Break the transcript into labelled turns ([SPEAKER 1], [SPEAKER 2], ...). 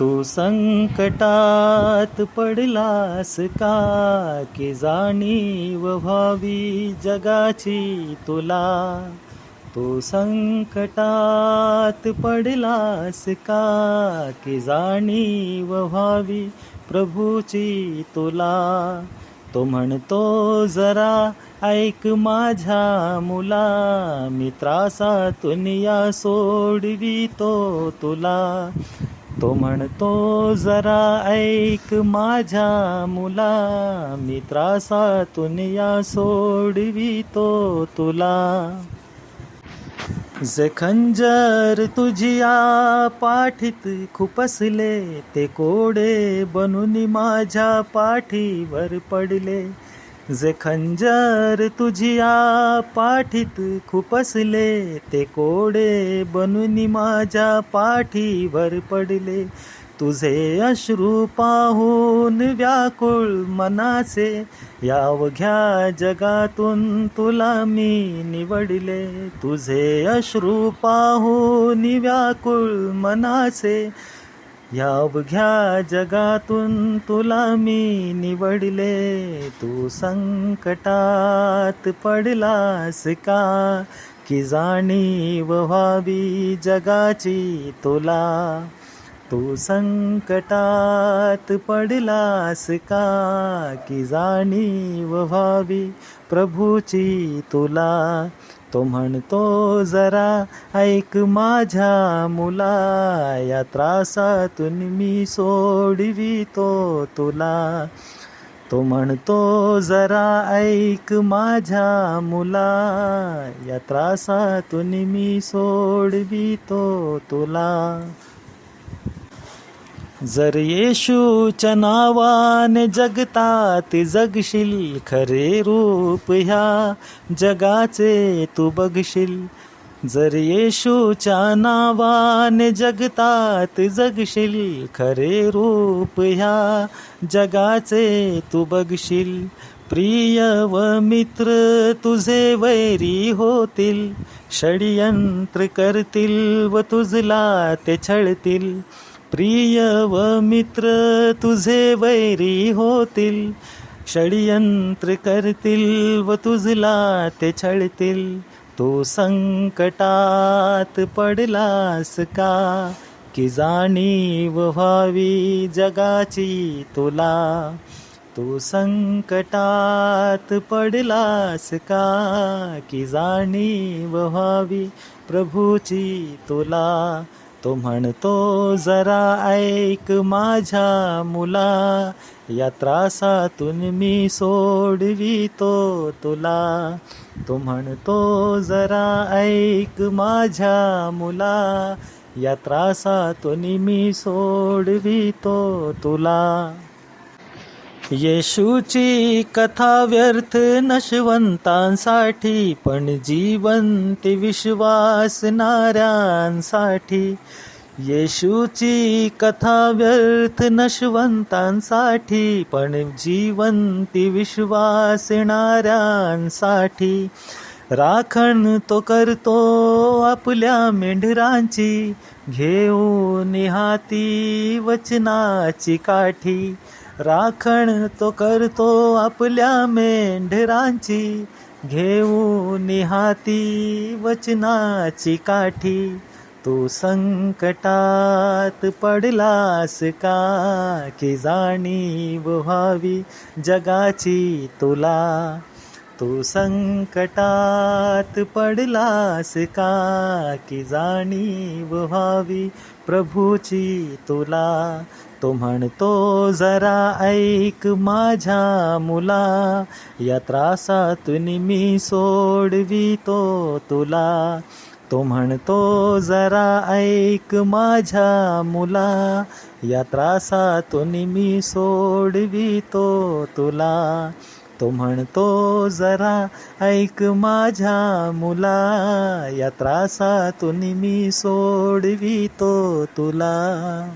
[SPEAKER 1] तू संकटात पडलास का? की जाणीव व्हावी जगाची तुला? तू संकटात पडलास का? की जाणीव व्हावी प्रभूची तुला? तो म्हणतो जरा ऐक माझ्या मुला मी त्रासातून या सोडवितो तुला. तो म्हणतो जरा ऐक माझ्या मुला मी त्रासातून या सोडवितो तुला. जे खंजर तुझिया पाठीत खुपसले ते कोडे बनून माझ्या पाठीवर पडले. जे खंजर तुझिया पाठीत खुपसले ते कोडे बनून माझ्या पाठीवर पडले. तुझे अश्रू पाहून व्याकुळ मनाचे यावघ्या जगातून तुला मी निवडले. तुझे अश्रू पाहून व्याकुळ मनाचे या अवघ्या जगातून तुला मी निवडले. तू संकटात पडलास का? की जाणीव व्हावी जगाची तुला. तू संकटात पडलास का? की जाणीव व्हावी प्रभूची तुला. तो म्हणतो जरा ऐक माझ्या मुला या त्रासातून मी सोडवितो तुला. तो म्हणतो जरा ऐक माझ्या मुला या त्रासातून मी सोडवितो तुला. जर येशूच्या नावाने जगतात जगशील खरे रूप ह्या जगाचे तू बघशील. जर येशूच्या नावाने जगतात जगशील खरे रूप ह्या जगाचे तू बघशील. प्रिय व मित्र तुझे वैरी होतील. षडयंत्र करतील व तुझला ते छळतील. प्रिय व मित्र तुझे वैरी होतील. षडयंत्र करतील व तुझला ते छळतील. तो संकटात पडलास का? की जाणीव व्हावी जगाची तुला? तू संकटात पडलास का? की जाणीव व्हावी प्रभूची तुला? तो म्हणतो जरा ऐक माझ्या मुला या त्रासातून मी सोडवितो तुला. तो म्हणतो जरा ऐक माझ्या मुला या त्रासातून मी सोडवितो तुला. येशूची कथा व्यर्थ नशवंतांसाठी पण जिवंत विश्वासणाऱ्यांसाठी. येशूची कथा व्यर्थ नशवंतांसाठी पण जिवंत विश्वासणाऱ्यांसाठी. राखण तो करतो आपल्या मेंढरांची घेऊन हाती वचनाची काठी. राखण तो करतो आपल्या मेंढरांची घेऊन हाती वचनाची काठी. तू संकटात पडलास का? की जाणीव व्हावी जगाची तुला. तू संकटात पडलास का? की जाणीव व्हावी प्रभूची तुला. तो म्हणतो जरा ऐक माझ्या मुला या त्रासातून मी सोडवितो तुला. तो म्हणतो जरा ऐक माझ्या मुला या त्रासातून मी सोडवितो तुला. तो म्हणतो जरा ऐक माझ्या मुला या त्रासातून मी सोडवितो तुला.